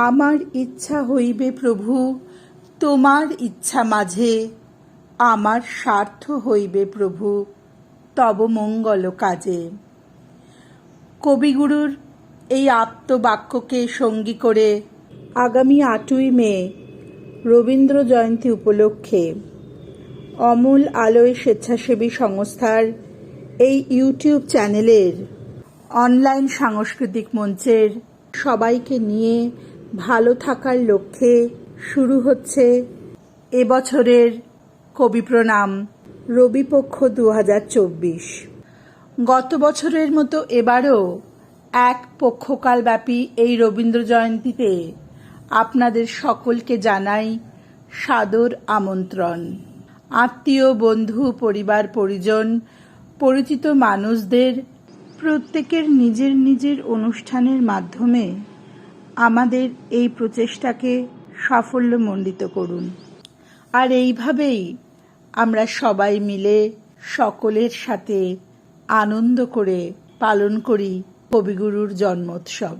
আমার ইচ্ছা হইবে প্রভু, তোমার ইচ্ছা মাঝে। আমার স্বার্থ হইবে প্রভু, তব মঙ্গল কাজে। কবিগুরুর এই আত্মবাক্যকে সঙ্গী করে আগামী আটই মে রবীন্দ্র জয়ন্তী উপলক্ষে অমূল আলোয় স্বেচ্ছাসেবী সংস্থার এই ইউটিউব চ্যানেলের অনলাইন সাংস্কৃতিক মঞ্চের সবাইকে নিয়ে ভালো থাকার লক্ষ্যে শুরু হচ্ছে এবছরের কবি প্রণাম, রবিপক্ষ দু হাজার চব্বিশ। গত বছরের মতো এবারও এক পক্ষকালব্যাপী এই রবীন্দ্র জয়ন্তীতে আপনাদের সকলকে জানাই সাদর আমন্ত্রণ। আত্মীয়, বন্ধু, পরিবার, পরিজন, পরিচিত মানুষদের প্রত্যেকের নিজের নিজের অনুষ্ঠানের মাধ্যমে আমাদের এই প্রচেষ্টাকে সাফল্যমণ্ডিত করুন। আর এইভাবেই আমরা সবাই মিলে সকলের সাথে আনন্দ করে পালন করি কবিগুরুর জন্মোৎসব।